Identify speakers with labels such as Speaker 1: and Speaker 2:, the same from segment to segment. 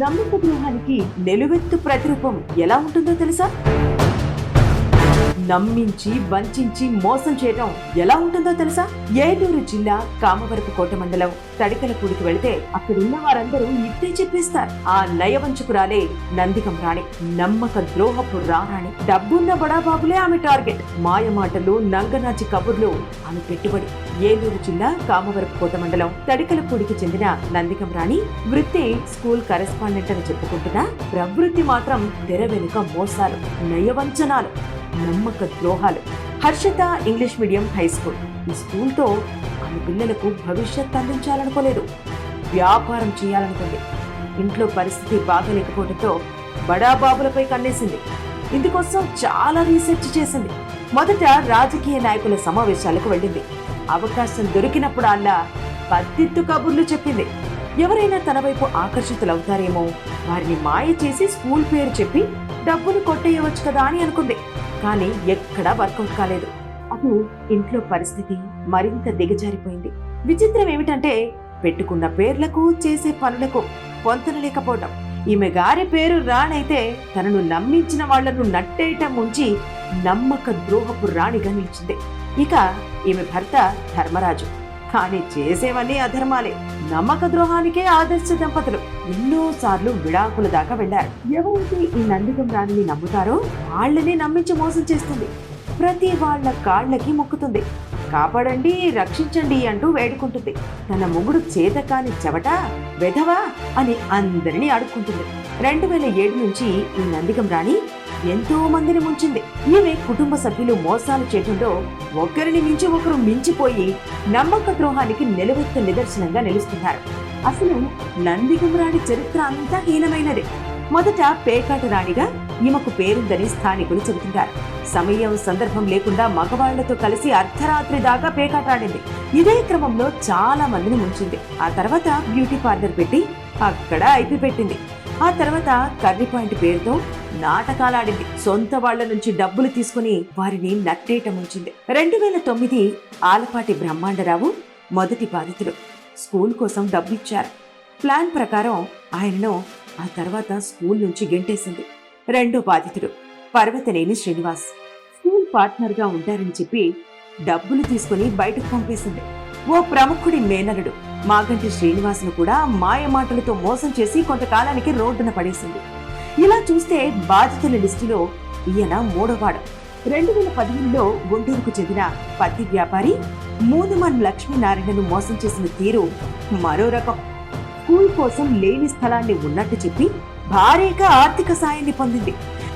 Speaker 1: నమ్మక ద్రోహానికి నిలువెత్తు ప్రతిరూపం ఎలా ఉంటుందో తెలుసా? నమ్మించి వంచించి మోసం చేయడం ఎలా ఉంటుందో తెలుసా? ఏలూరు జిల్లా కామవరపు కోట మండలం తడికలపూడికి వెళితే అక్కడున్న వారందరూ ఇట్టే చెప్పేస్తారు. ఆ నయవంచకురాలే నందికం రాణి నమ్మక ద్రోహపు రారాణి డబ్బున్న బడాబాబులే ఆమె టార్గెట్. మాయమాటలు నంగనాచి కబుర్లు ఆమె పెట్టుబడి. ఏలూరు జిల్లా కామవరపు కోట మండలం తడికలపూడికి చెందిన నందికం రాణి వృత్తి స్కూల్ కరెస్పాండెంట్ అని చెప్పుకుంటున్నా ప్రవృత్తి మాత్రం తెర వెనుక మోసాలు నయవంచనాలు. నమ్మక ద్రోహాలు. Harshita English medium high school. ఈ స్కూల్తో ఆమె పిల్లలకు భవిష్యత్ అందించాలనుకోలేదు. వ్యాపారం చేయాలనుకుంది. ఇంట్లో పరిస్థితి బాగలేకపోవడంతో బడాబాబులపై కన్నేసింది. ఇందుకోసం చాలా రీసెర్చ్ చేసింది. మొదట రాజకీయ నాయకుల సమావేశాలకు వెళ్ళింది. అవకాశం దొరికినప్పుడల్లా పత్తిత్తు కబుర్లు చెప్పింది. ఎవరైనా తన వైపు ఆకర్షితులవుతారేమో వారిని మాయ చేసి స్కూల్ పేరు చెప్పి డబ్బులు కొట్టేయవచ్చు కదా అని అనుకుంది. కానీ ఎక్కడా వర్కౌట్ కాలేదు. అప్పుడు ఇంట్లో పరిస్థితి మరింత దిగజారిపోయింది. విచిత్రం ఏమిటంటే పెట్టుకున్న పేర్లకు చేసే పనులకు పొంతనలేకపోవడం ఈమె గారి పేరు రాణైతే తనను నమ్మించిన వాళ్ళను నట్టేయటం ఉంచి నమ్మక ద్రోహపు రాణిగా నిలిచింది. ఇక ఈమె భర్త ధర్మరాజు. కానీ చేసేవన్నీ అధర్మాలే. నమ్మక ద్రోహానికే ఆదర్శ దంపతులు ఎన్నో సార్లు విడాకుల దాకా వెళ్ళారు ఎవరైతే ఈ నందికం రాణిని నమ్ముతారో వాళ్ళనే నమ్మించి మోసం చేస్తుంది. ప్రతి వాళ్ళ కాళ్ళకి మొక్కుతుంది. కాపాడండి రక్షించండి అంటూ వేడుకుంటుంది. తన మొగుడు చేతకాని చెవట వెధవా అని అందరినీ అడుక్కుంటుంది. రెండు వేల ఏడు నుంచి ఈ నందికం రాణి ఎంతో మందిని ముంచింది. ఈమె కుటుంబ సభ్యులు మోసాలు చేయటంలో ఒకరిని మించి ఒకరు మించిపోయి నమ్మక ద్రోహానికి నిలవెత్త నిదర్శనంగా నిలుస్తున్నారు. అసలు నందిగం రాణి చరిత్ర అంతా హీనమైనదే. మొదట పేకాట రాణిగా ఈమెకు పేరుందని స్థానికులు చెబుతుంటారు. సమయం సందర్భం లేకుండా మగవాళ్ళతో కలిసి అర్ధరాత్రి దాకా పేకాటాడింది ఇదే క్రమంలో చాలా మందిని ముంచింది. ఆ తర్వాత బ్యూటీ పార్లర్ పెట్టి అక్కడ ఐపి పెట్టింది. ఆ తర్వాత కర్రీ పాయింట్ పేరుతో నాటకాలాడింది. సొంత వాళ్ళ నుంచి డబ్బులు తీసుకుని వారిని నట్టేయటం ఉంచింది. రెండు వేల తొమ్మిది ఆలపాటి బ్రహ్మాండరావు మొదటి బాధితుడు. స్కూల్ కోసం డబ్బిచ్చారు. ప్లాన్ ప్రకారం ఆయనను ఆ తర్వాత స్కూల్ నుంచి గెంటేసింది. రెండో బాధితుడు పర్వతనేని శ్రీనివాస్. స్కూల్ పార్ట్నర్గా ఉంటారని చెప్పి డబ్బులు తీసుకుని బయటకు పంపేసింది. ఓ ప్రముఖుడి మేనలుడు మాగంటి శ్రీనివాసును కూడా మాయ మాటలతో మోసం చేసి కొంతకాలానికి రోడ్డున పడేసింది. ఇలా చూస్తే బాధితుల లిస్టులో ఈయన మూడోవాడు. రెండు వేల పదిహేనులో గుంటూరుకు చెందిన పత్తి వ్యాపారి మూదుమన్ లక్ష్మీనారాయణను మోసం చేసిన తీరు మరో రకం. స్కూల్ కోసం లేని స్థలాన్ని ఉన్నట్టు చెప్పి భారీగా ఆర్థిక సాయాన్ని పొందింది.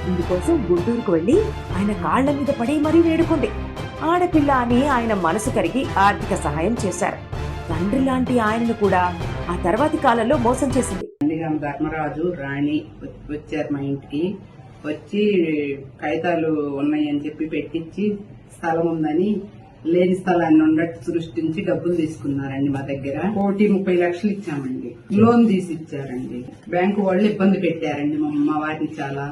Speaker 1: ఇందుకోసం గుంటూరుకు వెళ్ళి ఆయన కాళ్ళ మీద పడి మరీ వేడుకుంది. ఆడపిల్ల అని ఆయన మనసు కరిగి ఆర్థిక సహాయం చేశారు. తండ్రి లాంటి ఆయనను కూడా ఆ తర్వాతి కాలంలో మోసం చేసింది.
Speaker 2: ధర్మరాజు రాణి వచ్చారు మా ఇంటికి. వచ్చి కాగితాలు ఉన్నాయని చెప్పి పెట్టించి స్థలం ఉందని లేని స్థలాన్ని ఉన్నట్టు సృష్టించి డబ్బులు తీసుకున్నారండి మా దగ్గర. కోటి ముప్పై లక్షలు ఇచ్చామండి. లోన్ తీసి ఇచ్చారండి బ్యాంకు వాళ్ళు ఇబ్బంది పెట్టారండి మా వారిని చాలా.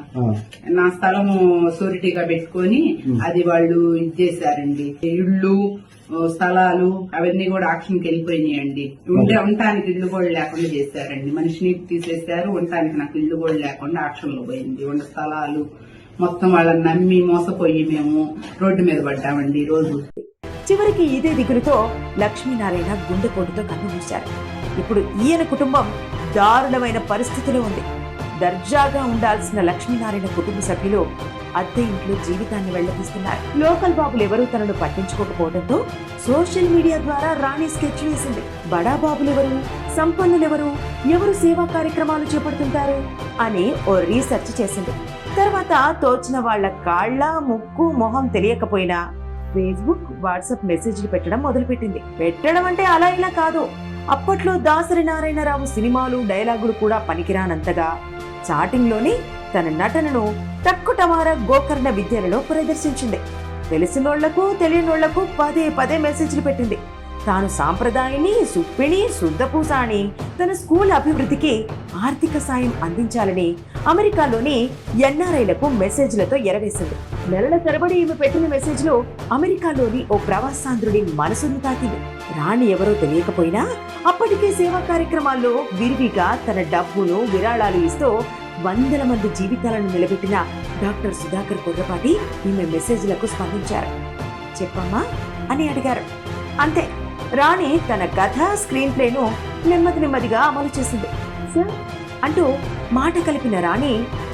Speaker 2: నా స్థలము సూరిటీగా పెట్టుకొని అది వాళ్ళు ఇచ్చేసారండి ఇళ్ళు స్థలాలు అవన్నీ కూడా ఆక్షన్కి వెళ్ళిపోయినాయండి. ఉండే ఉండటానికి ఇల్లు కూడా లేకుండా చేశారండి. మనిషిని తీసేశారు ఉండటానికి నాకు ఇల్లు కూడా లేకుండా ఆక్షన్లో పోయింది. ఉండే స్థలాలు మొత్తం వాళ్ళని నమ్మి మోసపోయి మేము రోడ్డు మీద పడ్డామండి ఈ రోజు.
Speaker 1: చివరికి ఇదే దిగులుతో లక్ష్మీనారాయణ గుండెపోటుతో కన్నుమూశారు ఇప్పుడు ఈయన కుటుంబం దారుణమైన పరిస్థితిలో ఉంది. దర్జాగా ఉండాల్సిన లక్ష్మీనారాయణ కుటుంబ సభ్యులు అద్దె ఇంట్లో జీవితాన్ని వెళ్ళదీస్తున్నారు. లోకల్ బాబులు ఎవరూ తనను పట్టించుకోకపోవడంతో సోషల్ మీడియా ద్వారా రాణి స్కెచ్ వేసింది. బడా బాబులెవరు సంపన్నులెవరు ఎవరు సేవా కార్యక్రమాలు చేపడుతుంటారు? అని ఓ రీసెర్చ్ చేసింది. తర్వాత తోచిన వాళ్ళ కాళ్ళ ముక్కు మొహం తెలియకపోయినా ఫేస్బుక్ వాట్సాప్ మెసేజ్లు పెట్టడం మొదలుపెట్టింది. పెట్టడం అంటే అలా ఇలా కాదు. అప్పట్లో దాసరి నారాయణరావు సినిమాలు డైలాగులు కూడా పనికిరానంతగా. చాటింగ్లోని తన నటనను తక్కుటమార గోకర్ణ విద్యలలో ప్రదర్శించింది. తెలిసినోళ్ళకు తెలియనోళ్ళకు పదే పదే మెసేజ్లు పెట్టింది. తాను సాంప్రదాయని సుప్పిణి శుద్ధపూస అని తన స్కూల్ అభివృద్ధికి ఆర్థిక సాయం అందించాలని అమెరికాలోని ఎన్ఆర్ఐలకు మెసేజ్లతో ఎరవేసింది. నెలల తరబడి ఈమె పెట్టిన మెసేజ్లో అమెరికాలోని ఓ ప్రవాసాంధ్రుడి మనసును తాకింది. రాణి ఎవరో తెలియకపోయినా అప్పటికే సేవా కార్యక్రమాల్లో విరివిగా తన డబ్బును విరాళాలు ఇస్తూ వందల మంది జీవితాలను నిలబెట్టిన డాక్టర్ సుధాకర్ కొర్రపాటి ఈమె మెసేజ్లకు స్పందించారు. చెప్పమ్మా? అని అడిగారు. అంతే. రాణి తన కథ స్క్రీన్ ప్లేను నెమ్మది నెమ్మదిగా అమలు చేసింది. సార్ అంటూ మాట కలిపిన రాణి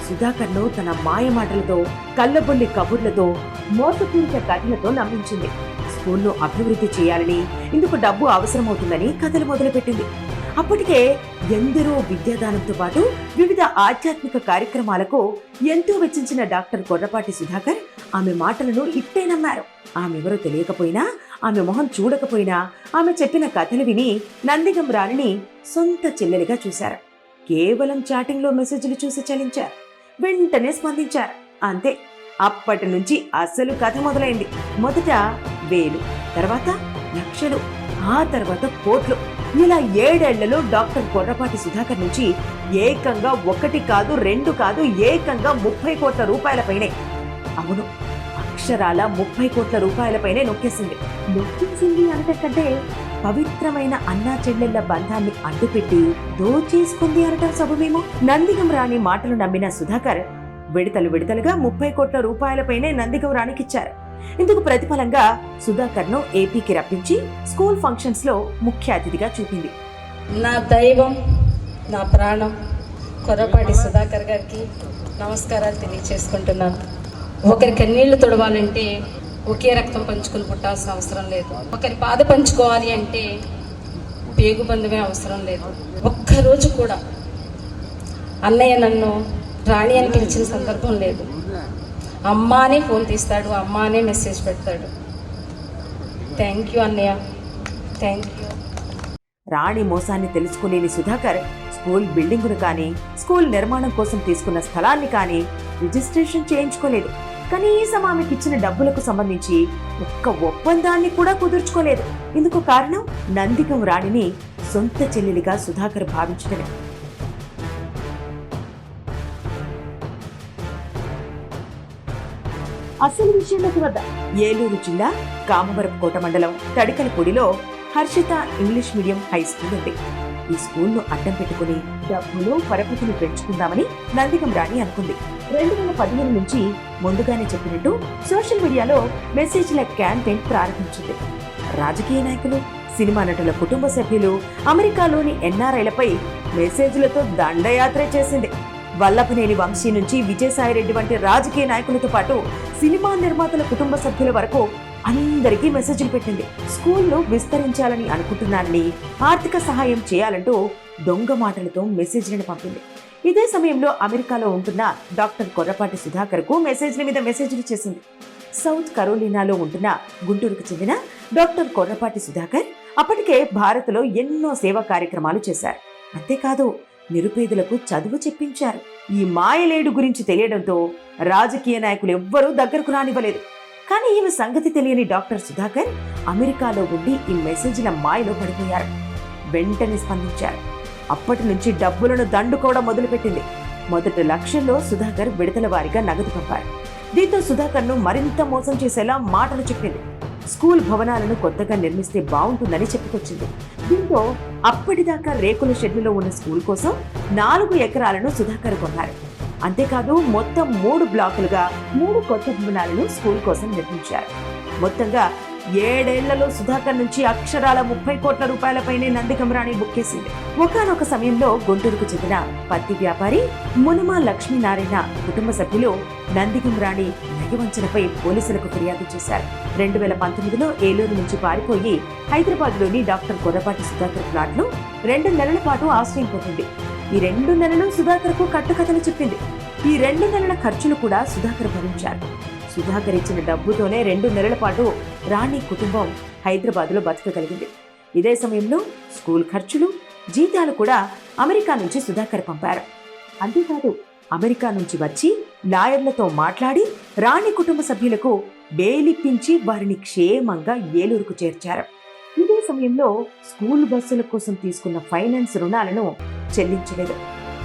Speaker 1: సుధాకర్ను తన మాయ మాటలతో కళ్ళబొల్లి కబుర్లతో మోసపూరిత కథలతో నమ్మించింది. స్కూల్ను అభివృద్ధి చేయాలని ఇందుకు డబ్బు అవసరమవుతుందని కథలు మొదలుపెట్టింది. అప్పటికే ఎందరో విద్యాదానంతో పాటు వివిధ ఆధ్యాత్మిక కార్యక్రమాలకు ఎంతో వెచ్చించిన డాక్టర్ కొర్రపాటి సుధాకర్ ఆమె మాటలను ఇట్టే నమ్మారు. ఆమె ఎవరో తెలియకపోయినా ఆమె మొహం చూడకపోయినా ఆమె చెప్పిన కథలు విని నందిగం రాణిని సొంత చెల్లెలిగా చూశారు. కేవలం చాటింగ్లో మెసేజ్లు చూసి చలించారు. వెంటనే స్పందించారు. అంతే. అప్పటి నుంచి అసలు కథ మొదలైంది. మొదట వేలు తర్వాత లక్షలు ఆ తర్వాత కోట్లు. ఇలా ఏడేళ్ళలో డాక్టర్ కొర్రపాటి సుధాకర్ నుంచి ఏకంగా ఒకటి కాదు రెండు కాదు ఏకంగా ముప్పై కోట్ల రూపాయల పైనే. అవును. అక్షరాల ముప్పై కోట్ల రూపాయలపైనే నొక్కేసింది. నొక్కేసింది అనటంటే పవిత్రమైన అన్నా చెల్లెళ్ళ బంధాన్ని అడ్డుపెట్టి దోచేసుకుంది అనటం సబమేమో నందిగం రాణి మాటలు నమ్మిన సుధాకర్ విడతలు విడతలుగా ముప్పై కోట్ల రూపాయలపైనే నందిగం రాణికిచ్చారు. ఇందుకు ప్రతిఫలంగా సుధాకర్ను ఏపీకి రప్పించి స్కూల్ ఫంక్షన్స్లో ముఖ్య అతిథిగా చూపింది.
Speaker 3: నా దైవం నా ప్రాణం కొర్రపాటి సుధాకర్ గారికి నమస్కారాలు తెలియచేసుకుంటున్నాను. ఒకరి కన్నీళ్ళు తుడవాలంటే ఒకే రక్తం పంచుకుని పుట్టాల్సిన అవసరం లేదు. ఒకరి బాధ పంచుకోవాలి అంటే పేగు బంధమే అవసరం లేదు. ఒక్కరోజు కూడా అన్నయ్య నన్ను రాణి అని పిలిచిన సందర్భం లేదు. అమ్మానే ఫోన్ తీస్తాడు అమ్మానే మెసేజ్ పెడతాడు. థ్యాంక్ యూ అన్నయ్య. Thank you.
Speaker 1: రాణి మోసాన్ని తెలుసుకునేని సుధాకర్ స్కూల్ బిల్డింగును కానీ స్కూల్ నిర్మాణం కోసం తీసుకున్న స్థలాన్ని కానీ రిజిస్ట్రేషన్ చేయించుకోలేదు. కనీసం ఆమెకి ఇచ్చిన డబ్బులకు సంబంధించి ఒక్క ఒప్పందాన్ని కూడా కుదుర్చుకోలేదు. ఇందుకు కారణం నందికం రాణిని సొంత చెల్లెలిగా సుధాకర్ భావించడమే అసలు విషయంలోకి వద్ద ఏలూరు జిల్లా కామవరపుకోట మండలం తడికలపూడిలో Harshita English medium high school ఉంది. ఈ స్కూల్ను అడ్డం పెట్టుకుని డబ్బులు పరపతిని పెంచుకుందామని నందిగం రాణి అనుకుంది. రెండు వేల పదిహేను నుంచి ముందుగానే చెప్పినట్టు సోషల్ మీడియాలో మెసేజ్ల క్యాంపెయిన్ ప్రారంభించింది. రాజకీయ నాయకులు సినిమా నటుల కుటుంబ సభ్యులు అమెరికాలోని ఎన్ఆర్ఐలపై మెసేజ్లతో దండయాత్ర చేసింది. వల్లభనేని వంశీ నుంచి విజయసాయిరెడ్డి వంటి రాజకీయ నాయకులతో పాటు సినిమా నిర్మాతల కుటుంబ సభ్యుల వరకు అందరికీ మెసేజ్లు పెట్టింది స్కూల్లో విస్తరించాలని అనుకుంటున్నానని ఆర్థిక సహాయం చేయాలంటూ దొంగ మాటలతో మెసేజ్లను పంపింది. ఇదే సమయంలో అమెరికాలో ఉంటున్న డాక్టర్ కొర్రపాటి సుధాకర్కు మెసేజ్ల మీద మెసేజ్లు చేసింది. సౌత్ కరోలినాలో ఉంటున్న గుంటూరుకు చెందిన డాక్టర్ కొర్రపాటి సుధాకర్ అప్పటికే భారత్లో ఎన్నో సేవా కార్యక్రమాలు చేశారు. అంతేకాదు నిరుపేదలకు చదువు చెప్పించారు. ఈ మాయలేడు గురించి తెలియడంతో రాజకీయ నాయకులు ఎవ్వరూ దగ్గరకు రానివ్వలేదు. కానీ ఈమె సంగతి తెలియని డాక్టర్ సుధాకర్ అమెరికాలో ఉండి ఈ మెసేజ్ల మాయలో పడిపోయారు. వెంటనే స్పందించారు. అప్పటి నుంచి డబ్బులను దండుకోవడం మొదలుపెట్టింది. మొదటి లక్షల్లో సుధాకర్ విడతల వారిగా నగదు పంపారు. దీంతో సుధాకర్ను మరింత మోసం చేసేలా మాటలు చెప్పింది. స్కూల్ భవనాలను కొత్తగా నిర్మిస్తే బాగుంటుందని చెప్పుకొచ్చింది. దీంతో అప్పటిదాకా రేకుల షెడ్లలో ఉన్న స్కూల్ కోసం నాలుగు ఎకరాలను సుధాకర్ కొన్నారు. అంతేకాదు మొత్తం మూడు బ్లాకులుగా మూడు కొత్త భవనాలను స్కూల్ కోసం నిర్మించారు. మొత్తంగా ఏడేళ్ళలో సుధాకర్ నుంచి అక్షరాల ముప్పై కోట్ల రూపాయలపైనే నందికమరాణి బుక్కేసింది ఒకనొక సమయంలో గుంటూరుకు చెందిన పత్తి వ్యాపారి మునుమ లక్ష్మీనారాయణ కుటుంబ సభ్యులు నందికమరాణి నయవంచనపై పోలీసులకు ఫిర్యాదు చేశారు. రెండు వేల పంతొమ్మిదిలో ఏలూరు నుంచి పారిపోయి హైదరాబాద్లోని డాక్టర్ కొర్రపాటి సుధాకర్ ప్లాట్లు రెండు నెలల పాటు ఆశ్రయం పొందింది ఈ రెండు నెలలు సుధాకర్కు కట్టుకథలు చెప్పింది. ఈ రెండు నెలల ఖర్చులు కూడా సుధాకర్ భరించారు. సుధాకర్ ఇచ్చిన డబ్బుతోనే రెండు నెలల పాటు రాణి కుటుంబం హైదరాబాద్లో బతకగలిగింది. ఇదే సమయంలో స్కూల్ ఖర్చులు జీతాలు కూడా అమెరికా నుంచి సుధాకర్ పంపారు. అంతేకాదు అమెరికా నుంచి వచ్చి లాయర్లతో మాట్లాడి రాణి కుటుంబ సభ్యులకు బెయిలిప్పించి వారిని క్షేమంగా ఏలూరుకు చేర్చారు. ఇదే సమయంలో స్కూల్ బస్సుల కోసం తీసుకున్న ఫైనాన్స్ రుణాలను చెల్లించలేదు.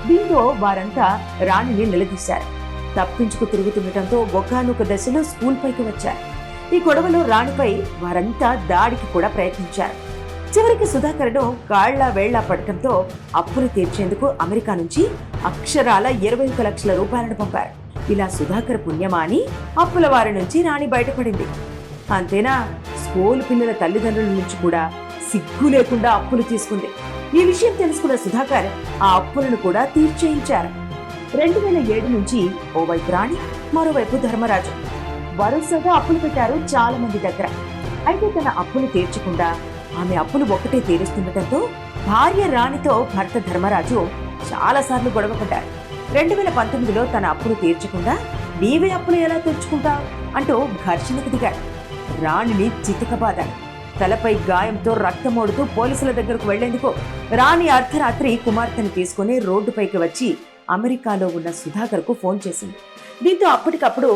Speaker 1: దీంతో వారంతా రాణిని నిలదీశారు. తప్పించుకు తిరుగుతుండటంతో ఒకనొక దశలో స్కూల్ పైకి వచ్చారు. ఈ గొడవలో రాణిపై వారంతా దాడికి కూడా ప్రయత్నించారు. చివరికి సుధాకరను కాళ్ళ వేళ్ళ పడటంతో అప్పులు తీర్చేందుకు అమెరికా నుంచి అక్షరాల ఇరవై ఒక లక్షల రూపాయలను పంపారు. ఇలా సుధాకర్ పుణ్యమా అని అప్పుల వారి నుంచి రాణి బయటపడింది. అంతేనా? స్కూల్ పిల్లల తల్లిదండ్రుల నుంచి కూడా సిగ్గు లేకుండా అప్పులు తీసుకుంది. ఈ విషయం తెలుసుకున్న సుధాకర్ ఆ అప్పులను కూడా తీర్చేయించారు. రెండు వేల ఏడు నుంచి ఓవైపు రాణి మరోవైపు ధర్మరాజు. వరుసగా అప్పులు పెట్టారు చాలా మంది దగ్గర. అయితే తన అప్పులు తీర్చకుండా ఆమె అప్పులు ఒక్కటే తీరుస్తుండటంతో భార్య రాణితో భర్త ధర్మరాజు చాలా సార్లు గొడవ పడ్డారు. రెండు వేల పంతొమ్మిదిలో తన అప్పులు తీర్చకుండా నీవే అప్పులు ఎలా తీర్చుకుంటావు? అంటూ ఘర్షణకు దిగాడు రాణిని చితకబాదాడు తలపై గాయంతో రక్తమోడుతూ పోలీసుల దగ్గరకు వెళ్ళేందుకు రాణి అర్ధరాత్రి కుమార్తెను తీసుకుని రోడ్డుపైకి వచ్చి అమెరికాలో ఉన్న సుధాకర్కు ఫోన్ చేసింది. దీంతో అప్పటికప్పుడు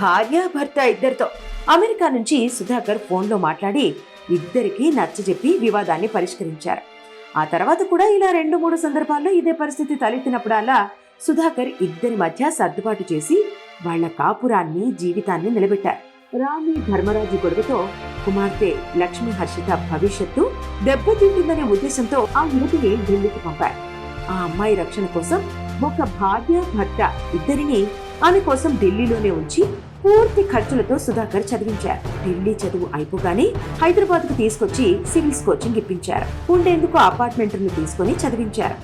Speaker 1: భార్య భర్త ఇద్దరితో అమెరికా నుంచి సుధాకర్ ఫోన్లో మాట్లాడి ఇద్దరికీ నచ్చజెప్పి వివాదాన్ని పరిష్కరించారు. ఆ తర్వాత కూడా ఇలా రెండు మూడు సందర్భాల్లో ఇదే పరిస్థితి తలెత్తినప్పుడల్లా సుధాకర్ ఇద్దరి మధ్య సర్దుబాటు చేసి వాళ్ళ కాపురాన్ని జీవితాన్ని నిలబెట్టారు. రాణి ధర్మరాజు గొడవతో కుమార్తె లక్ష్మీ హర్షిత భవిష్యత్తు దెబ్బతింటుందనే ఉద్దేశంతో ఆ యువతిని ఢిల్లీకి పంపారు. ఆ అమ్మాయి రక్షణ కోసం ఒక భార్య భర్త ఇద్దరిని ఆమె కోసం ఢిల్లీలోనే ఉంచి పూర్తి ఖర్చులతో సుధాకర్ చదివించారు. ఢిల్లీ చదువు అయిపోగానే హైదరాబాద్కు తీసుకొచ్చి సివిల్స్ కోచింగ్ ఇప్పించారు. ఉండేందుకు అపార్ట్మెంట్ను తీసుకొని చదివించారు.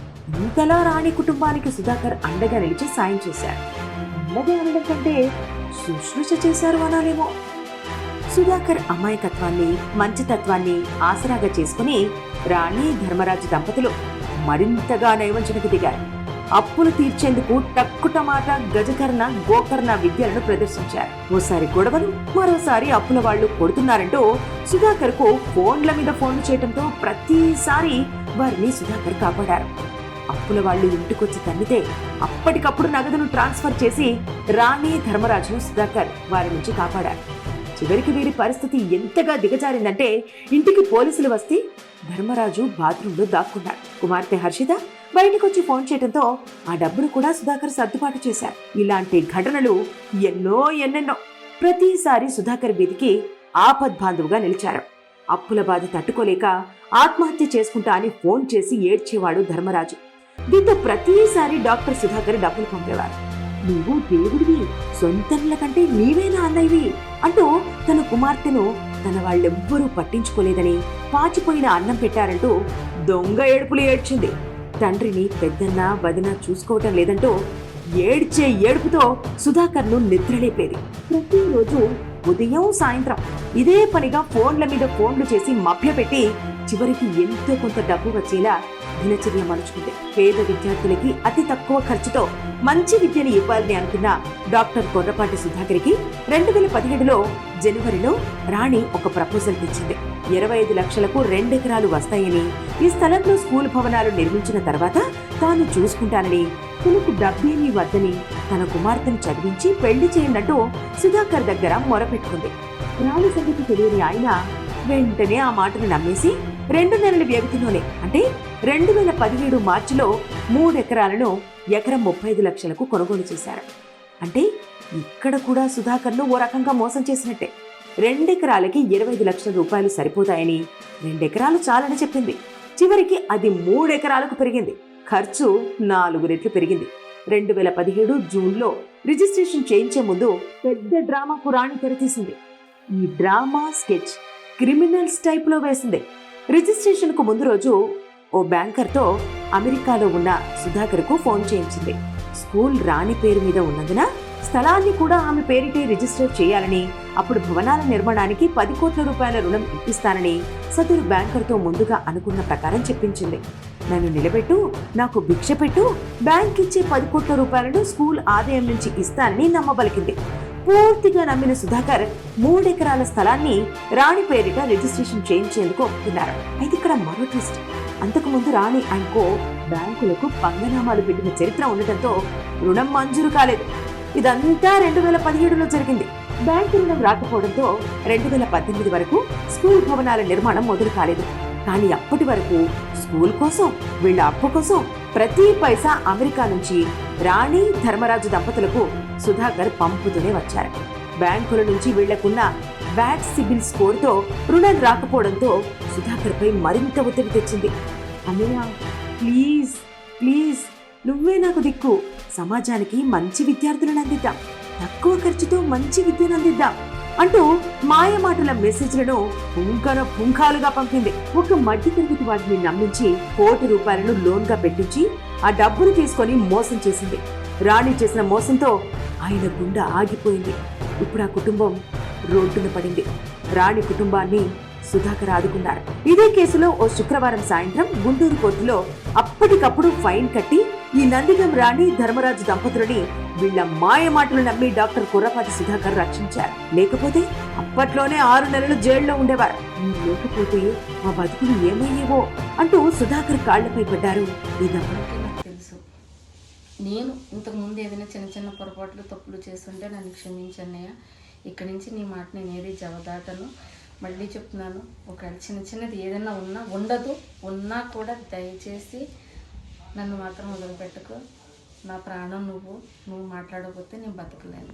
Speaker 1: ఇంతలా రాణి కుటుంబానికి సుధాకర్ అండగా నిలిచి సాయం చేశారు. అండగా అనడం కంటే శుశ్రూష చేశారు అనాలేమో. సుధాకర్ అమాయకత్వాన్ని మంచితత్వాన్ని ఆసరాగా చేసుకుని రాణి ధర్మరాజు దంపతులు మరింతగా నైవంచనకు దిగారు. అప్పులు తీర్చేందుకు టక్కుటమాట గజకర్ణ గోకర్ణ విద్యలను ప్రదర్శించారు. ఓసారి గొడవలు మరోసారి అప్పుల వాళ్ళు కొడుతున్నారంటూ సుధాకర్కు ఫోన్ల మీద ఫోన్లు చేయడంతో ప్రతిసారి వారిని సుధాకర్ కాపాడారు. అప్పుల వాళ్ళు ఇంటికొచ్చి తన్నితే అప్పటికప్పుడు నగదును ట్రాన్స్ఫర్ చేసి రాణి ధర్మరాజును సుధాకర్ వారి నుంచి కాపాడారు. చివరికి వీరి పరిస్థితి ఎంతగా దిగజారిందంటే ఇంటికి పోలీసులు వస్తే ధర్మరాజు బాత్రూంలో దాక్కున్నాడు. కుమార్తె హర్షిత బయటకొచ్చి ఫోన్ చేయడంతో ఆ డబ్బును కూడా సుధాకర్ సర్దుబాటు చేశారు. ఇలాంటి ఘటనలు ఎన్నో ఎన్నెన్నో. ప్రతిసారి సుధాకర్ వీధికి ఆపద్బాంధవుగా నిలిచారు. అప్పుల బాధ తట్టుకోలేక ఆత్మహత్య చేసుకుంటా అని ఫోన్ చేసి ఏడ్చేవాడు ధర్మరాజు. దీంతో ప్రతిసారి డాక్టర్ సుధాకర్ డబ్బులు పంపేవారు. నువ్వు దేవుడివి సొంతనుల కంటే నీవేనా అన్నయ్యవి? అంటూ తన కుమార్తెను తన వాళ్ళెవ్వరూ పట్టించుకోలేదని పాచిపోయిన అన్నం పెట్టారంటూ దొంగ ఏడుపులు ఏడ్చింది. తండ్రిని పెద్దన్న వదిన చూసుకోవటం లేదంటూ ఏడ్చే ఏడుపుతో సుధాకర్ను నిద్రలేపేది. ప్రతిరోజు ఉదయం సాయంత్రం ఇదే పనిగా ఫోన్ల మీద ఫోన్లు చేసి మభ్యపెట్టి చివరికి ఎంతో కొంత డబ్బు వచ్చేలా దినచర్య మలుచుకుంది పేద విద్యార్థులకి అతి తక్కువ ఖర్చుతో మంచి విద్యను ఇవ్వాలని అనుకున్న డాక్టర్ కొర్రపాటి సుధాకర్కి రెండు వేల పదిహేడులో జనవరిలో రాణి ఒక ప్రపోజల్ తెచ్చింది. ఇరవై ఐదు లక్షలకు రెండెకరాలు వస్తాయని ఈ స్థలంలో స్కూల్ భవనాలు నిర్మించిన తర్వాత తాను చూసుకుంటానని తనకు డబ్బేమీ వద్దని తన కుమార్తెను చదివించి పెళ్ళి చేయనట్టు సుధాకర్ దగ్గర మొరపెట్టుకుంది. రాణి సంగతి తెలియని ఆయన వెంటనే ఆ మాటను నమ్మేసి రెండు నెలల వ్యవధిలోనే అంటే రెండు వేల పదిహేడు మార్చిలో మూడెకరాలను ఎకరం ముప్పై ఐదు లక్షలకు కొనుగోలు చేశారు. అంటే ఇక్కడ కూడా సుధాకర్ను ఓ రకంగా మోసం చేసినట్టే. రెండెకరాలకి ఇరవై ఐదు లక్షల రూపాయలు సరిపోతాయని రెండెకరాలు చాలని చెప్పింది. చివరికి అది మూడెకరాలకు పెరిగింది. ఖర్చు నాలుగు రెట్లు పెరిగింది. రెండు వేల పదిహేడు జూన్లో రిజిస్ట్రేషన్ చేయించే ముందు పెద్ద డ్రామా పురాణి తెరతీసింది. ఈ డ్రామా స్కెచ్ క్రిమినల్స్ టైప్లో వేసింది. రిజిస్ట్రేషన్కు ముందు రోజు ఓ బ్యాంకర్తో అమెరికాలో ఉన్న సుధాకర్కు ఫోన్ చేయించింది. స్కూల్ రాణి పేరు మీద ఉన్నందున స్థలాన్ని కూడా ఆమె పేరిటే రిజిస్టర్ చేయాలని అప్పుడు భవనాల నిర్మాణానికి పది కోట్ల రూపాయల రుణం ఇప్పిస్తానని సదరు బ్యాంకర్తో ముందుగా అనుకున్న ప్రకారం చెప్పించింది. నన్ను నిలబెట్టు నాకు భిక్ష పెట్టు బ్యాంక్ ఇచ్చే పది కోట్ల రూపాయలను స్కూల్ ఆదాయం నుంచి ఇస్తానని నమ్మబలికింది. పూర్తిగా నమ్మిన సుధాకర్ మూడెకరాల స్థలాన్ని రాణి పేరిట రిజిస్ట్రేషన్ చేయించేందుకు ఒప్పుకున్నారు. అయితే ఇక్కడ మరో ట్విస్ట్. అంతకుముందు రాణి అంకో బ్యాంకులకు పంగనామాలు పెట్టిన చరిత్ర ఉండటంతో రుణం మంజూరు కాలేదు. ఇదంతా రెండు వేల పదిహేడులో జరిగింది. బ్యాంకు రుణం రాకపోవడంతో రెండు వేల పద్దెనిమిది వరకు స్కూల్ భవనాల నిర్మాణం మొదలు కాలేదు. కానీ అప్పటి వరకు స్కూల్ కోసం వీళ్ళ అప్పు కోసం ప్రతి పైసా అమెరికా నుంచి రాణి ధర్మరాజు దంపతులకు సుధాకర్ పంపుతూనే వచ్చారు. బ్యాంకుల నుంచి వీళ్ళకున్న బ్యాడ్ సిబిల్ స్కోర్తో రుణం రాకపోవడంతో సుధాకర్ పై మరింత ఒత్తిడి తెచ్చింది. అన్నయ్య ప్లీజ్ ప్లీజ్ నువ్వే నాకు దిక్కు. సమాజానికి మంచి విద్యార్థులను అందిద్దాం. తక్కువ ఖర్చుతో మంచి విద్యను అందిద్దాం. అంటూ మాయమాటల మెసేజ్లను పుంకర పుంఖాలుగా పంపింది. ఒక మట్టి తిరిగి వాటిని నమ్మించి కోటి రూపాయలను లోన్గా పెట్టించి ఆ డబ్బును తీసుకొని మోసం చేసింది. రాణి చేసిన మోసంతో ఆయన గుండె ఆగిపోయింది. ఇప్పుడు ఆ కుటుంబం రోడ్డున పడింది. రాణి కుటుంబాన్ని సుధాకర్ ఆదుకున్నారు. ఇదే కేసులో ఓ శుక్రవారం సాయంత్రం గుంటూరు కోర్టులో అప్పటికప్పుడు ఫైన్ కట్టి ఈ నందిగం రాణి ధర్మరాజు దంపతులని వీళ్ళ మాయ మాటలు నమ్మి డాక్టర్ కుర్రపాటి సుధాకర్ రక్షించారు. లేకపోతే అప్పట్లోనే ఆరు నెలలు జైల్లో ఉండేవారు. లేకపోతే మా బతుకులు ఏమయ్యేవో అంటూ సుధాకర్ కాళ్ళపై పడ్డారు. ఈ
Speaker 3: నాకు తెలుసు. నేను ఇంతకు ముందు ఏదైనా చిన్న చిన్న పొరపాట్లు తప్పులు చేస్తుంటే నన్ను క్షమించన్నయ్య ఇక్కడి నుంచి నీ మాట నేను ఏది జవదాటను. మళ్ళీ చెప్తున్నాను. ఒకవేళ చిన్న చిన్నది ఏదైనా ఉన్నా ఉండదు. ఉన్నా కూడా దయచేసి నన్ను మాత్రం వదిలిపెట్టుకో. నా ప్రాణం నువ్వు. నువ్వు మాట్లాడకపోతే నేను బతకలేను.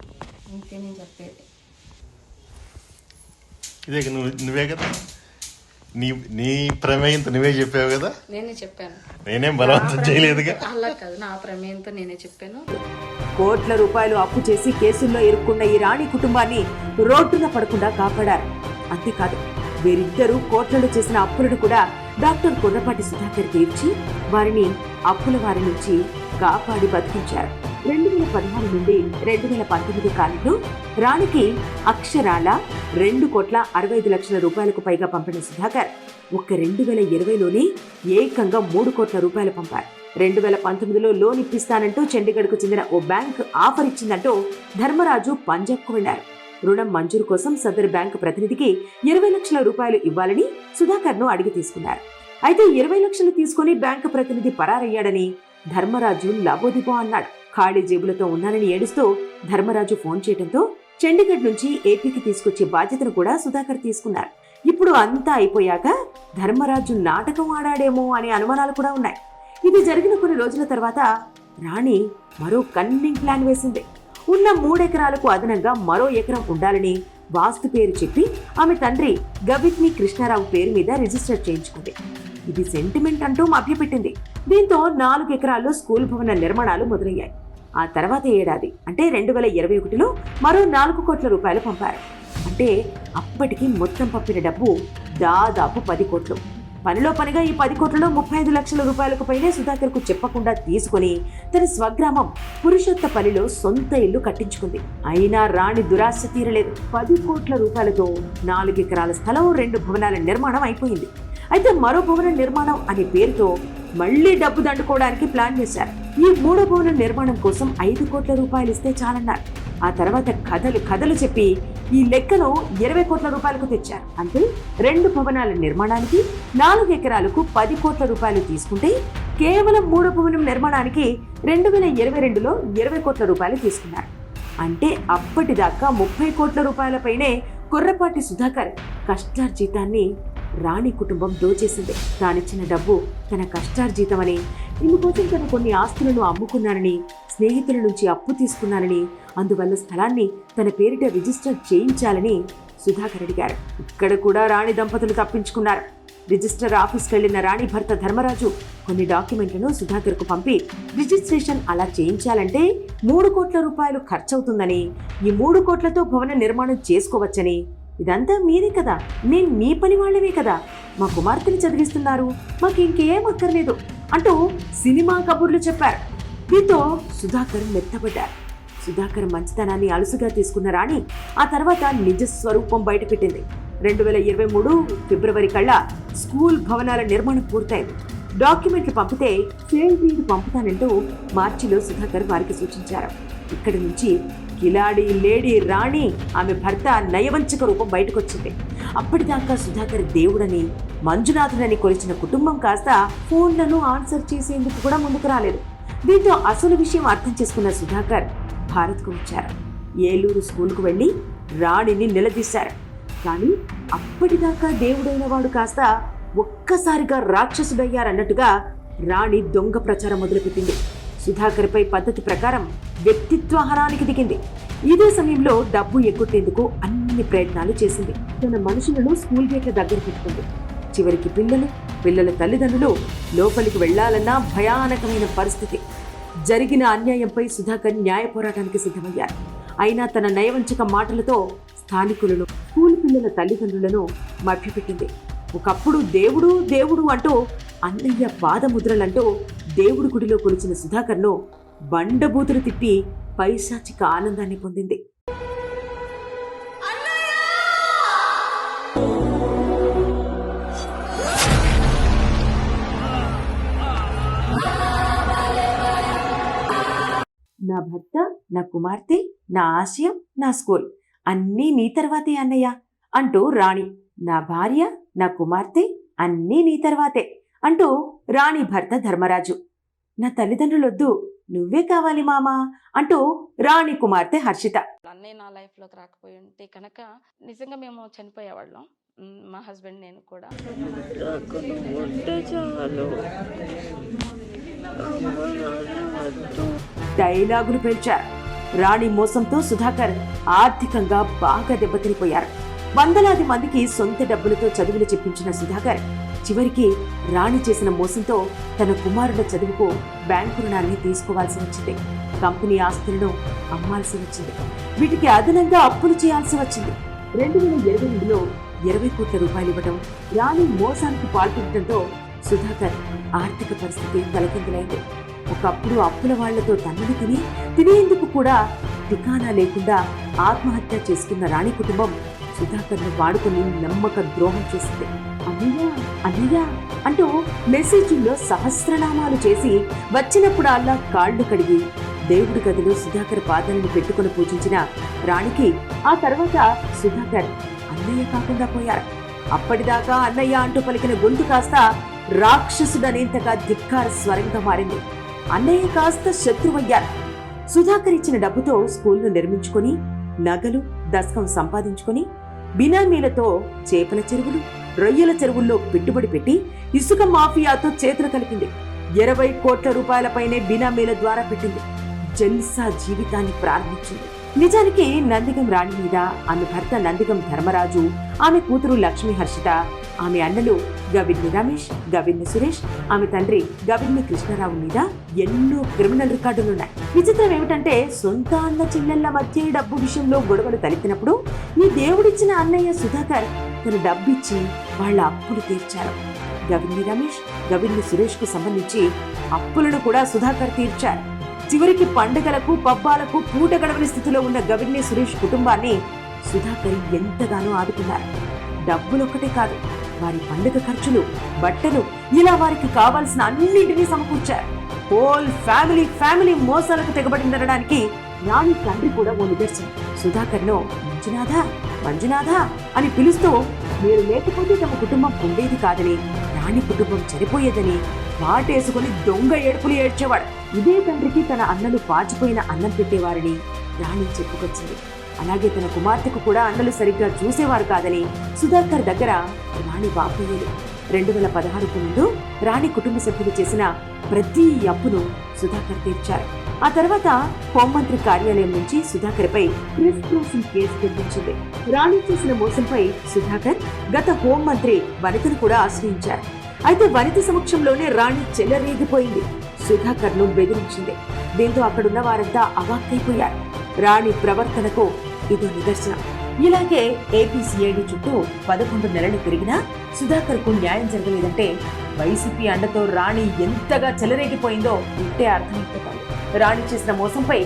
Speaker 3: ఇంతే నేను చెప్పేది.
Speaker 4: ఇదే నువ్వు నువ్వే కదా? నీ నీ ప్రమేయంతో నువ్వే చెప్పావు కదా?
Speaker 3: నేనే చెప్పాను.
Speaker 4: నేనేం బలవంతం చేయలేదుగా
Speaker 3: అలా కాదు. నా ప్రమేయంతో నేనే చెప్పాను.
Speaker 1: కోట్ల రూపాయలు అప్పు చేసి కేసుల్లో ఇరుక్కున్న ఈ రాణి కుటుంబాన్ని రోడ్డున పడకుండా కాపాడారు. అంతేకాదు వీరిద్దరూ కోట్లలో చేసిన అప్పులను కూడా డాక్టర్ కొర్రపాటి సుధాకర్ తీర్చి వారిని అప్పుల వారి నుంచి కాపాడి బతికించారు. రెండు వేల పదహారు నుండి రెండు వేల పంతొమ్మిది కాలంలో రాణికి అక్షరాల రెండు కోట్ల అరవై ఐదు లక్షల రూపాయలకు పైగా పంపిన సుధాకర్ ఒక్క రెండు వేల ఇరవైలోనే ఏకంగా మూడు కోట్ల రూపాయలు పంపారు. రెండు వేల పంతొమ్మిదిలో లోన్ ఇప్పిస్తానంటూ చండీగఢ్కు చెందిన ఓ బ్యాంక్ ఆఫర్ ఇచ్చిందంటూ ధర్మరాజు పంజాబ్కు వెళ్ళారు రుణం మంజూరు కోసం సదరు బ్యాంకు ప్రతినిధికి ఇరవై లక్షల రూపాయలు ఇవ్వాలని సుధాకర్ను అడిగి తీసుకున్నారు. అయితే ఇరవై లక్షలు తీసుకుని బ్యాంకు ప్రతినిధి పరారయ్యాడని ధర్మరాజు లబోదిబో అన్నాడు. ఖాళీ జేబులతో ఉన్నానని ఏడుస్తూ ధర్మరాజు ఫోన్ చేయడంతో చండీగఢ్ నుంచి ఏపీకి తీసుకొచ్చే బాధ్యతను కూడా సుధాకర్ తీసుకున్నారు. ఇప్పుడు అంతా అయిపోయాక ధర్మరాజు నాటకం ఆడాడేమో అనే అనుమానాలు కూడా ఉన్నాయి. ఇది జరిగిన కొన్ని రోజుల తర్వాత రాణి మరో కన్నింగ్ ప్లాన్ వేసింది. ఉన్న మూడెకరాలకు అదనంగా మరో ఎకరం ఉండాలని వాస్తు పేరు చెప్పి ఆమె తండ్రి గవిత్ని కృష్ణారావు పేరు మీద రిజిస్టర్ చేయించుకుంది. ఇది సెంటిమెంట్ అంటూ మభ్యపెట్టింది. దీంతో నాలుగు ఎకరాల్లో స్కూల్ భవన నిర్మాణాలు మొదలయ్యాయి. ఆ తర్వాత ఏడాది అంటే రెండు వేల ఇరవై ఒకటిలో మరో నాలుగు కోట్ల రూపాయలు పంపారు. అంటే అప్పటికి మొత్తం పంపిన డబ్బు దాదాపు పది కోట్లు. పనిలో పనిగా ఈ పది కోట్లలో ముప్పై ఐదు లక్షల రూపాయలకు పైనే సుధాకర్కు చెప్పకుండా తీసుకుని తన స్వగ్రామం పురుషోత్తపల్లిలో సొంత ఇల్లు కట్టించుకుంది. అయినా రాణి దురాశ తీరలేదు. పది కోట్ల రూపాయలతో నాలుగు ఎకరాల స్థలం రెండు భవనాల నిర్మాణం అయిపోయింది. అయితే మరో భవన నిర్మాణం అనే పేరుతో మళ్ళీ డబ్బు దండుకోవడానికి ప్లాన్ చేశారు. ఈ మూడో భవన నిర్మాణం కోసం ఐదు కోట్ల రూపాయలు ఇస్తే చాలన్నారు. ఆ తర్వాత కథలు కథలు చెప్పి ఈ లెక్కలో ఇరవై కోట్ల రూపాయలకు తెచ్చారు. అంటే రెండు భవనాల నిర్మాణానికి నాలుగు ఎకరాలకు పది కోట్ల రూపాయలు తీసుకుంటే కేవలం మూడో భవనం నిర్మాణానికి రెండు వేల ఇరవై రెండులో ఇరవై కోట్ల రూపాయలు తీసుకున్నారు. అంటే అప్పటిదాకా ముప్పై కోట్ల రూపాయలపైనే కుర్రపాటి సుధాకర్ కష్టార్జితాన్ని రాణి కుటుంబం దోచేసింది. తానిచ్చిన డబ్బు తన కష్టార్జితమని ఇందుకోసం తను కొన్ని ఆస్తులను అమ్ముకున్నానని స్నేహితుల నుంచి అప్పు తీసుకున్నానని అందువల్ల స్థలాన్ని తన పేరిట రిజిస్టర్ చేయించాలని సుధాకర్ అడిగారు. ఇక్కడ కూడా రాణి దంపతులు తప్పించుకున్నారు. రిజిస్టర్ ఆఫీస్కి వెళ్ళిన రాణి భర్త ధర్మరాజు కొన్ని డాక్యుమెంట్లను సుధాకర్కు పంపి రిజిస్ట్రేషన్ అలా చేయించాలంటే మూడు కోట్ల రూపాయలు ఖర్చవుతుందని ఈ మూడు కోట్లతో భవన నిర్మాణం చేసుకోవచ్చని. ఇదంతా మీరే కదా? నేను మీ పని వాళ్ళమే కదా? మా కుమార్తెని చదివిస్తున్నారు. మాకు ఇంకేం అక్కర్లేదు అంటూ సినిమా కబుర్లు చెప్పారు. దీంతో సుధాకర్ మెత్తబడ్డారు సుధాకర్ మంచితనాన్ని అలుసుగా తీసుకున్న రాణి ఆ తర్వాత నిజ స్వరూపం బయటపెట్టింది. రెండు వేల ఇరవై మూడు ఫిబ్రవరి కల్లా స్కూల్ భవనాల నిర్మాణం పూర్తయింది. డాక్యుమెంట్లు పంపితే సేల్ డీడ్ పంపుతానంటూ మార్చిలో సుధాకర్ వారికి సూచించారు. ఇక్కడి నుంచి కిలాడి లేడీ రాణి ఆమె భర్త నయవంచక రూపం బయటకొచ్చింది. అప్పటిదాకా సుధాకర్ దేవుడని మంజునాథుడని కొలిచిన కుటుంబం కాస్త ఫోన్లను ఆన్సర్ చేసేందుకు కూడా ముందుకు రాలేదు. దీంతో అసలు విషయం అర్థం చేసుకున్న సుధాకర్ భారత్కు వచ్చారు. ఏలూరు స్కూల్కు వెళ్ళి రాణిని నిలదీశారు. కానీ అప్పటిదాకా దేవుడైన వాడు కాస్త ఒక్కసారిగా రాక్షసుడయ్యారన్నట్టుగా రాణి దొంగ ప్రచారం మొదలుపెట్టింది. సుధాకర్పై పద్ధతి ప్రకారం వ్యక్తిత్వ హరానికి దిగింది. ఇదే సమయంలో డబ్బు ఎగ్గొట్టేందుకు అన్ని ప్రయత్నాలు చేసింది. తన మనుషులను స్కూల్ గేట్ల దగ్గర పెట్టుకుంది. చివరికి పిల్లలు పిల్లల తల్లిదండ్రులు లోపలికి వెళ్ళాలన్న భయానకమైన పరిస్థితి. జరిగిన అన్యాయంపై సుధాకర్ న్యాయ పోరాటానికి సిద్ధమయ్యారు. అయినా తన నయవంచక మాటలతో స్థానికులను స్కూల్ పిల్లల తల్లిదండ్రులను మభ్యపెట్టింది. ఒకప్పుడు దేవుడు దేవుడు అంటూ అన్నయ్య పాదముద్రలంటూ దేవుడి గుడిలో కొలిచిన సుధాకర్ను బండబూతులు తిప్పి పైశాచిక ఆనందాన్ని పొందింది. నా భర్త నా కుమార్తె నా ఆశయం నా స్కూల్. అన్నీ నీ తర్వాతే అన్నయ్య అంటూ రాణి. నా భార్య నా కుమార్తె అన్నీ నీ తర్వాతే అంటూ రాణి భర్త ధర్మరాజు. నా తల్లిదండ్రులొద్దు నువ్వే కావాలి మామా అంటూ రాణి కుమార్తె హర్షిత.
Speaker 3: అన్నయ్య నా లైఫ్లోకి రాకపోయి ఉంటే కనుక నిజంగా మేము చనిపోయేవాళ్ళం. మ్, మా హస్బెండ్ నేను కూడా.
Speaker 1: డైలాగులు పెంచారు రాణి మోసంతో సుధాకర్ ఆర్థికంగా బాగా దెబ్బతినిపోయారు. వందలాది మందికి సొంత డబ్బులతో చదువులు చెప్పించిన సుధాకర్ చివరికి రాణి చేసిన మోసంతో తన కుమారుల చదువుకు బ్యాంకు రుణాన్ని తీసుకోవాల్సి వచ్చింది. కంపెనీ ఆస్తులను అమ్మాల్సి వచ్చింది. వీటికి అదనంగా అప్పులు చేయాల్సి వచ్చింది. రెండు వేల ఇరవై రెండులో ఇరవై కోట్ల రూపాయలు ఇవ్వడం రాణి మోసానికి పాల్పడటంతో సుధాకర్ ఆర్థిక పరిస్థితి తలకిందులైంది. ఒకప్పుడు అప్పుల వాళ్ళతో తన్నులు తిని తినేందుకు కూడా ఠికానా లేకుండా ఆత్మహత్య చేసుకున్న రాణి కుటుంబం సుధాకర్ను వాడుకుని నమ్మక ద్రోహం చేసింది. అన్నయ్య అన్నయ్య అంటూ మెసేజ్లో సహస్రనామాలు చేసి వచ్చినప్పుడల్లా కాళ్ళు కడిగి దేవుడి గదిలో సుధాకర్ పాదాలను పెట్టుకుని పూజించిన రాణికి ఆ తర్వాత సుధాకర్ అన్నయ్య కాకుండా పోయారు. అప్పటిదాకా అన్నయ్య అంటూ పలికిన గొంతు కాస్త రాక్షసుడనేంతగా ధిక్కార స్వరంగా మారింది. అన్నయ్య కాస్త శత్రువయ్యారు. సుధాకర్ ఇచ్చిన డబ్బుతో స్కూల్ను నిర్మించుకొని నగలు దశకం సంపాదించుకొని బినామీలతో చేపల చెరువులు రొయ్యల చెరువుల్లో పెట్టుబడి పెట్టి ఇసుక మాఫియాతో చేతులు కలిపింది. ఇరవై కోట్ల రూపాయలపైనే బినామీల ద్వారా పెట్టింది. జల్సా జీవితాన్ని ప్రారంభించింది. నిజానికి నందిగం రాణి మీద ఆమె భర్త నందిగం ధర్మరాజు ఆమె కూతురు లక్ష్మీ హర్షిత ఆమె అన్నలు గవిన్ని రమేష్ గవిన్ని సురేష్ ఆమె తండ్రి గవిన్ని కృష్ణారావు మీద ఎన్నో క్రిమినల్ రికార్డులున్నాయి విచిత్రం ఏమిటంటే సొంత అన్న చెల్లెళ్ళ మధ్య డబ్బు విషయంలో గొడవలు తలెత్తినప్పుడు ఈ దేవుడిచ్చిన అన్నయ్య సుధాకర్ తన డబ్బిచ్చి వాళ్ళ అప్పులు తీర్చారు. గవిన్ని రమేష్ గవిన్ని సురేష్కు సంబంధించి అప్పులను కూడా సుధాకర్ తీర్చారు. చివరికి పండుగలకు పబ్బాలకు పూట గడవని స్థితిలో ఉన్న గవిన్ని సురేష్ కుటుంబాన్ని సుధాకర్ ఎంతగానో ఆదుకున్నారు. డబ్బులొక్కటే కాదు వారి పండుగ ఖర్చులు బట్టలు ఇలా వారికి కావాల్సిన అన్నింటినీ సమకూర్చారు. హోల్ ఫ్యామిలీ ఫ్యామిలీ మోసాలకు తెగబడిందనడానికి రాణి తండ్రి కూడా ఓ నిదర్శనం. సుధాకర్ను మంజునాథ మంజునాథ అని పిలుస్తూ మీరు లేకపోతే తమ కుటుంబం ఉండేది కాదని రాణి కుటుంబం చనిపోయేదని మాటేసుకుని దొంగ ఏడుపులు ఏడ్చేవాడు. ఇదే తండ్రికి తన అన్నలు పాచిపోయిన అన్నం పెట్టేవారని రాణి చెప్పుకొచ్చింది. అలాగే తన కుమార్తెకు కూడా అన్నలు సరిగ్గా చూసేవారు కాదని సుధాకర్ దగ్గర రాణి వాపోయేది. రెండు వేల పదహారుకు ముందు రాణి కుటుంబ సభ్యులు చేసిన ప్రతి అప్పును సుధాకర్ తీర్చారు. ఆ తర్వాత హోంమంత్రి కార్యాలయం నుంచి సుధాకర్పై క్రిస్ క్రాసింగ్ కేసు తెప్పించింది రాణి చేసిన మోసంపై సుధాకర్ గత హోంమంత్రి వనితను కూడా ఆశ్రయించారు. అయితే వనిత సమక్షంలోనే రాణి చెల్లరేగిపోయింది సుధాకర్ను బెదిరించింది. దీంతో అక్కడున్న వారంతా అవాక్కైపోయారు. రాణి ప్రవర్తనకు ఇదో నిదర్శనం. ఇలాగే ఏపీసీఐడి చుట్టూ పదకొండు నెలలు తిరిగినా సుధాకర్కు న్యాయం జరగలేదంటే వైసీపీ అండతో రాణి ఎంతగా చెలరేగిపోయిందో ఇట్టే అర్థమవుతుంది రాణి చేసిన మోసంపై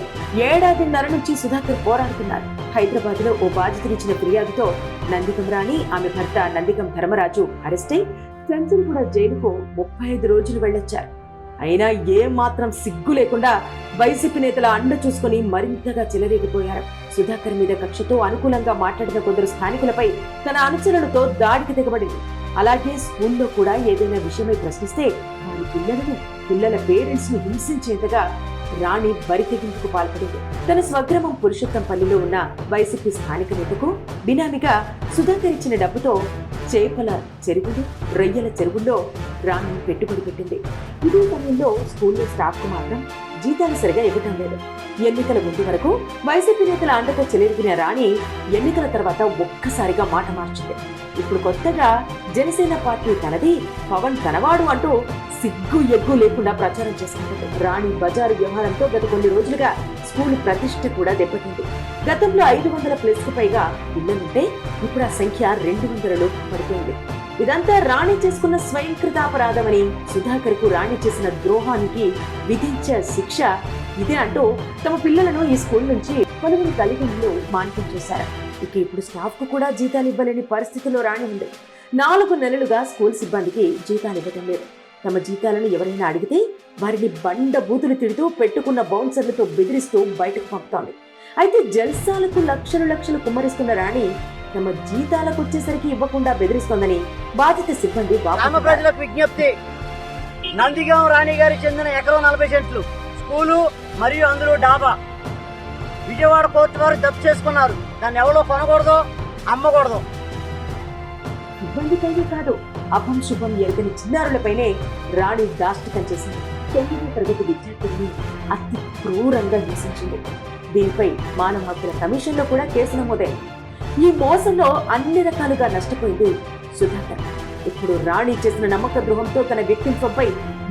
Speaker 1: ఏడాదిన్నర నుంచి సుధాకర్ పోరాడుతున్నారు. హైదరాబాద్లో ఓ బాధితుడిచ్చిన ఫిర్యాదుతో నందికం రాణి ఆమె భర్త నందికం ధర్మరాజు అరెస్టై అయి కూడా జైలుకు ముప్పై ఐదు రోజులు వెళ్ళొచ్చారు. అయినా ఏమాత్రం మాత్రం సిగ్గు లేకుండా వైసీపీ నేతల అండ చూసుకుని మరింతగా చెలరేగిపోయారు. సుధాకర్ మీద కక్షతో అనుకూలంగా మాట్లాడిన కొందరు స్థానికులపై తన అనుచరులతో దాడికి దిగబడింది అలాగే స్కూల్లో కూడా ఏదైనా విషయమై ప్రశ్నిస్తే వారి పిల్లలను పిల్లల పేరెంట్స్ను హింసించేంతగా రాణి బరితెగింపుకు పాల్పడింది. తన స్వగ్రామం పురుషోత్తంపల్లిలో ఉన్న వైసీపీ స్థానిక నేతకు బినామిగా సుధాకర్ ఇచ్చిన డబ్బుతో చేపల చెరువులు రొయ్యల చెరువుల్లో రాణి పెట్టుబడి పెట్టింది. ఇదే సమయంలో స్కూల్లో స్టాఫ్కు మాత్రం జీతాలు సరిగా ఇవ్వటం లేదు. ఎన్నికల ముందు వరకు వైసీపీ నేతల అండతో చెలెరిగిన రాణి ఎన్నికల తర్వాత ఒక్కసారిగా మాట మార్చింది. ఇప్పుడు కొత్తగా జనసేన పార్టీ తనది పవన్ తనవాడు అంటూ సిగ్గు ఎగ్గు లేకుండా ప్రచారం చేసుకుంటుంది రాణి బజారు వ్యవహారంతో గత కొన్ని రోజులుగా స్కూల్ ప్రతిష్ట కూడా దెబ్బతింది. గతంలో ఐదు వందల ప్లస్కు పైగా ఇళ్ళనుంటే ఇప్పుడు ఆ సంఖ్య రెండు వందలలో పడిపోయింది. ఇదంతా రాణి చేసుకున్న స్వయంకృతాపరాధమని సుధాకర్కు రాణి చేసిన ద్రోహానికి విధించే శిక్ష ఇదే అంటూ తమ పిల్లలను ఈ స్కూల్ నుంచి పలువురు తల్లిదండ్రులు మాన్యం చేశారు. ఇక ఇప్పుడు స్టాఫ్కు కూడా జీతాలు ఇవ్వలేని పరిస్థితిలో రాణి ఉంది. నాలుగు నెలలుగా స్కూల్ సిబ్బందికి జీతాలు ఇవ్వటం లేదు. తమ జీతాలను ఎవరైనా అడిగితే వారిని బండ బూతులు తిడుతూ పెట్టుకున్న బౌన్సర్లతో బెదిరిస్తూ బయటకు పంపుతోంది. అయితే జల్సాలకు లక్షలు లక్షలు కుమ్మరిస్తున్న రాణి తమ జీతాలకు వచ్చేసరికి ఇవ్వకుండా బెదిరిస్తోందని బాధిత సిబ్బంది
Speaker 5: గ్రామ. ప్రజలకు విజ్ఞప్తి. నందిగాం రాణి గారి చెందిన ఎకరం నలభై సెంట్లు స్కూలు మరియు అందులో డాబా. విజయవాడ కోర్టు వారు జప్తు చేసుకున్నారు. దాన్ని ఎవరో కొనకూడదు అమ్మకూడదు?
Speaker 1: ఇబ్బందికైతే కాదు అభం శుభం ఎరగని చిన్నారులపైనే రాణి దాష్టికం చేసింది. తొమ్మిదో తరగతి విద్యార్థుల్ని అతి క్రూరంగా హింసించింది. దీనిపై మానవ హక్కుల కమిషన్లో కూడా కేసు నమోదైంది. ఈ మోసంలో అన్ని రకాలుగా నష్టపోయింది సుధాకర్. ఇప్పుడు రాణి చేసిన నమ్మక ద్రోహంతో తన వ్యక్తిత్వంపై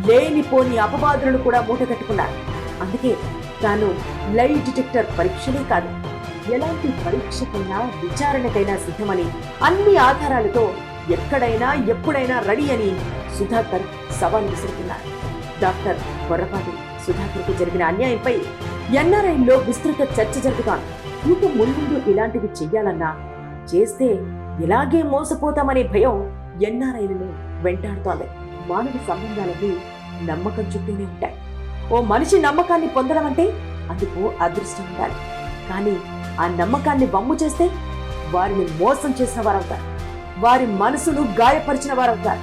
Speaker 1: లేనిపోని అపవాదులను కూడా మూటగట్టుకున్నారు. అందుకే తాను లై డిటెక్టర్ పరీక్షలే కాదు ఎలాంటి పరీక్షకైనా విచారణకైనా సిద్ధమని అన్ని ఆధారాలతో ఎక్కడైనా ఎప్పుడైనా రెడీ అని సుధాకర్ సవాల్ విసురుతున్నారు. డాక్టర్ పొరపాటు సుధాకర్కు జరిగిన అన్యాయంపై ఎన్ఆర్ఐలో విస్తృత చర్చ జరుగుతాను. ఇక ముందు ఇలాంటివి చెయ్యాలన్నా చేస్తే ఇలాగే మోసపోతామనే భయం ఎన్ఆర్ఐలను వెంటాడుతోంది. మానవ సంబంధాలన్నీ నమ్మకం చుట్టూనే ఉంటాయి. ఓ మనిషి నమ్మకాన్ని పొందడం అంటే అందుకు అదృష్టం ఉండాలి. కానీ ఆ నమ్మకాన్ని వమ్ము చేస్తే వారిని మోసం చేసిన వారవుతారు. వారి మనసును గాయపరిచిన వారవుతారు.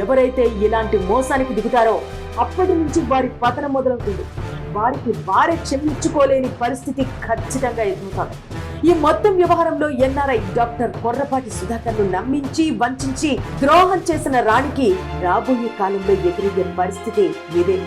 Speaker 1: ఎవరైతే ఇలాంటి మోసానికి దిగుతారో అప్పటి నుంచి వారి పతనం మొదలవుతుంది. వారికి వారే క్షమించుకోలేని పరిస్థితి ఖచ్చితంగా ఎదుగుతారు ఈ మొత్తం వ్యవహారంలో ఎన్ఆర్ఐ డాక్టర్ కొర్రపాటి సుధాకర్ను నమ్మించి వంచించి ద్రోహం చేసిన రాణికి రాబోయే కాలంలో ఎదురయ్యే పరిస్థితి ఇదే?